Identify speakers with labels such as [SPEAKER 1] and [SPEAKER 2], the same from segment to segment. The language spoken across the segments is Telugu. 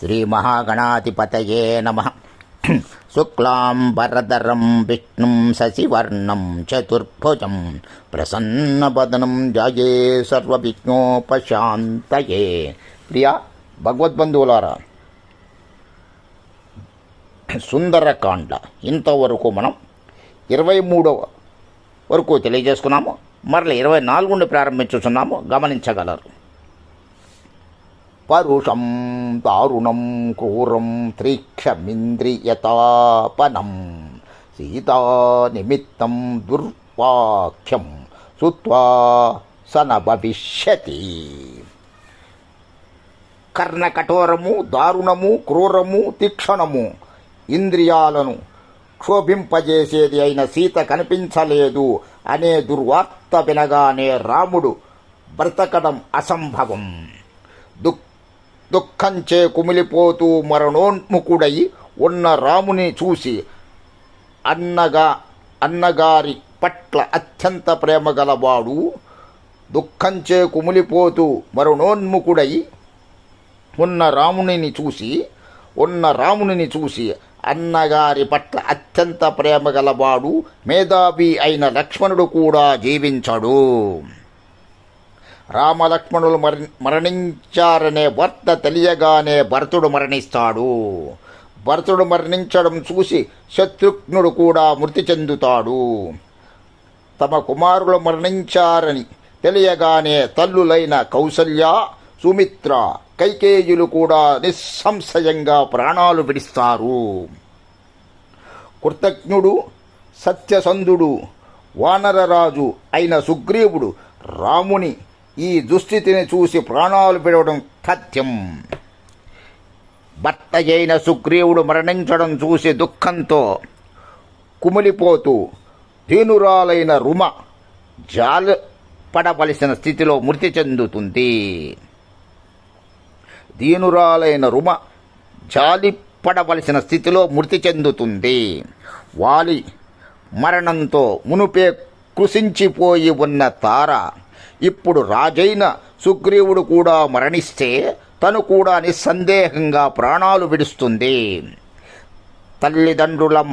[SPEAKER 1] శ్రీమహాగణాధిపతయే నమ. శుక్లాంబరధరం విష్ణుం శశివర్ణం చతుర్భుజం ప్రసన్నవదనం జాయే సర్వవిఘ్నోపశాంతయే. ప్రియ భగవద్బంధువులారా సుందరకాండ ఇంతవరకు మనం ఇరవై మూడవ వరకు తెలియజేసుకున్నాము. మరల ఇరవై నాలుగు నుండి ప్రారంభించుతున్నాము గమనించగలరు. పరుషం దారుణం క్రూరం త్రీక్షమింద్రియతాపనం. సీతా నిమిత్తం దుర్వాక్యం సుత్వా సన భవిష్యతి. కర్ణకఠోరము దారుణము క్రూరము తీక్షణము ఇంద్రియాలను క్షోభింపజేసేది అయిన సీత కనిపించలేదు. అనే దుర్వార్త వినగానే రాముడు బ్రతకడం అసంభవం. దుఃఖ దుఃఖంచే కుమిలిపోతూ మరణోన్ముఖుడై ఉన్న రాముని చూసి అన్నగా అన్నగారి పట్ల అత్యంత ప్రేమ గలవాడు దుఃఖంచే కుమిలిపోతూ మరణోన్ముఖుడై ఉన్న రామునిని చూసి ఉన్న రామునిని చూసి అన్నగారి పట్ల అత్యంత ప్రేమ గలవాడు మేధావి అయిన లక్ష్మణుడు కూడా జీవించడు. రామలక్ష్మణులు మరణి మరణించారనే వార్త తెలియగానే భరతుడు మరణిస్తాడు. భరతుడు మరణించడం చూసి శత్రుఘ్నుడు కూడా మృతి చెందుతాడు. తమ కుమారులు మరణించారని తెలియగానే తల్లులైన కౌసల్య సుమిత్ర కైకేయులు కూడా నిస్సంశయంగా ప్రాణాలు విడిస్తారు. కృతజ్ఞుడు సత్యసంధుడు వానరరాజు అయిన సుగ్రీవుడు రాముని ఈ దుస్థితిని చూసి ప్రాణాలు పెడవడం తథ్యం భర్త అయిన సుగ్రీవుడు మరణించడం చూసి దుఃఖంతో కుమిలిపోతూ దీనురాలైన రుమ జాల పడవలసిన స్థితిలో మృతి చెందుతుంది. దీనురాలైన రుమ జాలి పడవలసిన స్థితిలో మృతి చెందుతుంది. వాలి మరణంతో మునుపే కృషించిపోయి ఉన్న తార ఇప్పుడు రాజైన సుగ్రీవుడు కూడా మరణిస్తే తను కూడా నిస్సందేహంగా ప్రాణాలు విడుస్తుంది. తల్లిదండ్రుల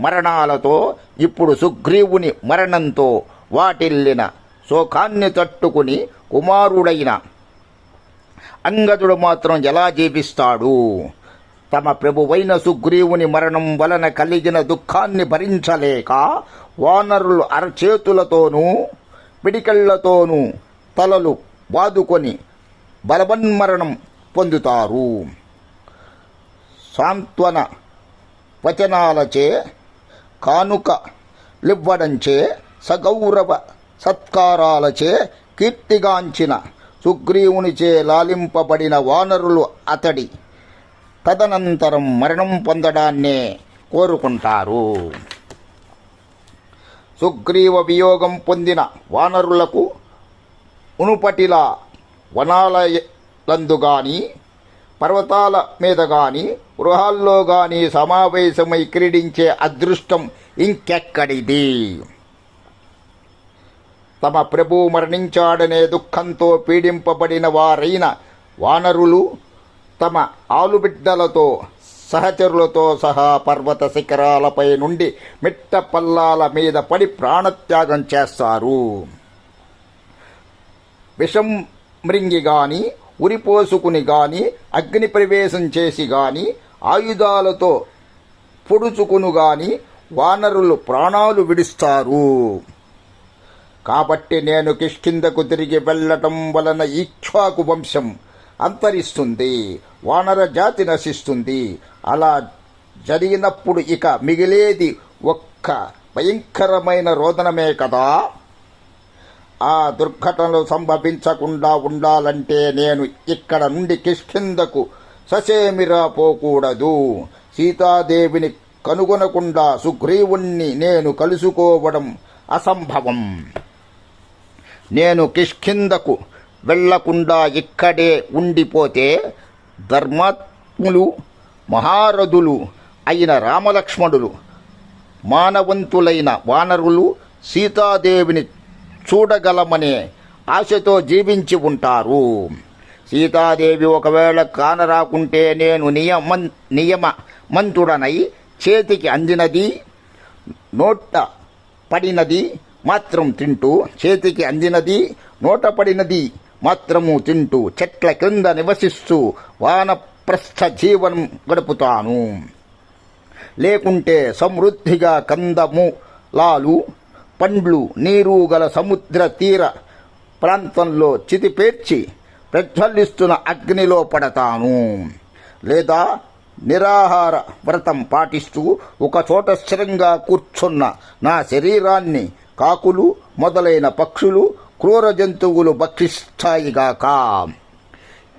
[SPEAKER 1] మరణాలతో ఇప్పుడు సుగ్రీవుని మరణంతో వాటిల్లిన శోకాన్ని తట్టుకుని కుమారుడైన అంగదుడు మాత్రం ఎలా జీవిస్తాడు? తమ ప్రభువైన సుగ్రీవుని మరణం వలన కలిగిన దుఃఖాన్ని భరించలేక వానరులు అరచేతులతోనూ పిడికళ్ళతోనూ తలలు బాదుకొని బలవన్మరణం పొందుతారు. సాంత్వన వచనాలచే కానుక లివ్వడంచే సగౌరవ సత్కారాలచే కీర్తిగాంచిన సుగ్రీవునిచే లాలింపబడిన వానరులు అతడి తదనంతరం మరణం పొందడాన్నే కోరుకుంటారు. సుగ్రీవ వియోగం పొందిన వానరులకు ఉనుపటిల వనాలయందు గాని పర్వతాల మీద గాని గృహాల్లో గాని సమావేశమై క్రీడించే అదృష్టం ఇంకెక్కడిది? తమ ప్రభు మరణించాడనే దుఃఖంతో పీడింపబడిన వారైన వానరులు తమ ఆలుబిడ్డలతో సహచరులతో సహా పర్వత శిఖరాలపై నుండి మిట్ట పల్లాల మీద పడి ప్రాణత్యాగం చేస్తారు. విషం మృంగి గాని ఉరిపోసుకుని గాని అగ్ని ప్రవేశం చేసి గాని ఆయుధాలతో పొడుచుకును గాని వానరులు ప్రాణాలు విడుస్తారు. కాబట్టి నేను కిష్కిందకు తిరిగి వెళ్ళటం వలన ఇక్ష్వాకు వంశం అంతరిస్తుంది. వానర జాతి నశిస్తుంది. అలా జరిగినప్పుడు ఇక మిగిలేది ఒక్క భయంకరమైన రోదనమే కదా. ఆ దుర్ఘటనలు సంభవించకుండా ఉండాలంటే నేను ఇక్కడ నుండి కిష్కిందకు ససేమిరా పోకూడదు. సీతాదేవిని కనుగొనకుండా సుగ్రీవుణ్ణి నేను కలుసుకోవడం అసంభవం. నేను కిష్కిందకు వెళ్ళకుండా ఇక్కడే ఉండిపోతే ధర్మాత్ములు మహారథులు అయిన రామలక్ష్మణులు మానవంతులైన వానరులు సీతాదేవిని చూడగలమనే ఆశతో జీవించి ఉంటారు. సీతాదేవి ఒకవేళ కానరాకుంటే నేను నియమ నియమ మంతుడనై చేతికి అందినది నోట పడినది మాత్రం తింటూ చేతికి అందినది నోట పడినది మాత్రము తింటూ చెట్ల క్రింద నివసిస్తూ వానప్రస్థ జీవనం గడుపుతాను. లేకుంటే సమృద్ధిగా కందము లాలు పండ్లు నీరు గల సముద్ర తీర ప్రాంతంలో చితిపేర్చి ప్రజ్వలిస్తున్న అగ్నిలో పడతాను. లేదా నిరాహార వ్రతం పాటిస్తూ ఒక చోట స్థిరంగా కూర్చున్న నా శరీరాన్ని కాకులు మొదలైన పక్షులు క్రూర జంతువులు భక్షిస్తాయిగాక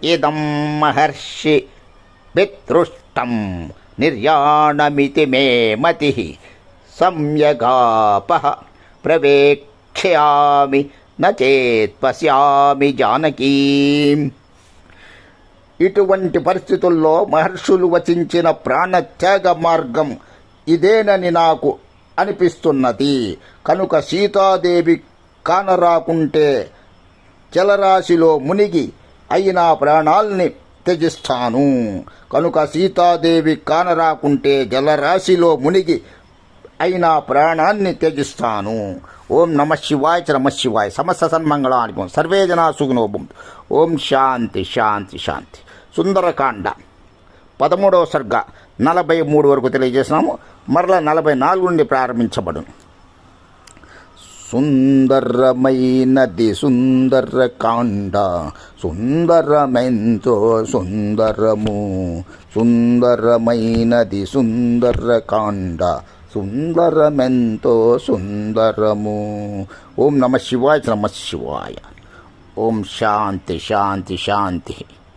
[SPEAKER 1] ఇదం మహర్షి పితృష్టం నిర్యాణమితి మే మతి. సంయగాపహ ప్రవేక్ష్యామి నచేత్ పశ్యామి జానకీ. ఇటువంటి పరిస్థితుల్లో మహర్షులు వచించిన ప్రాణత్యాగ మార్గం ఇదేనని నాకు అనిపిస్తున్నది. కనుక సీతాదేవి కానరాకుంటే జలరాశిలో మునిగి అయినా ప్రాణాల్ని త్యజిస్తాను. కనుక సీతాదేవి కానరాకుంటే జలరాశిలో మునిగి అయినా ప్రాణాన్ని త్యజిస్తాను. ఓం నమ శివాయ చ నమ శివాయ. సమస్త సన్మంగళానికి సర్వే జనా సుగుణోభం ఓం శాంతి శాంతి శాంతి. సుందరకాండ. పదమూడవ సర్గ. నలభై మూడు వరకు తెలియజేసినాము. మరలా నలభై నాలుగు నుండి ప్రారంభించబడును. సుందరమైనది సుందరకాండ సుందరమెంతో సుందరము సుందరమైనది సుందరకాండ సుందరమెంతో సుందరము ఓం నమ శివాయ నమ శివాయ ఓం శాంతి శాంతి శాంతి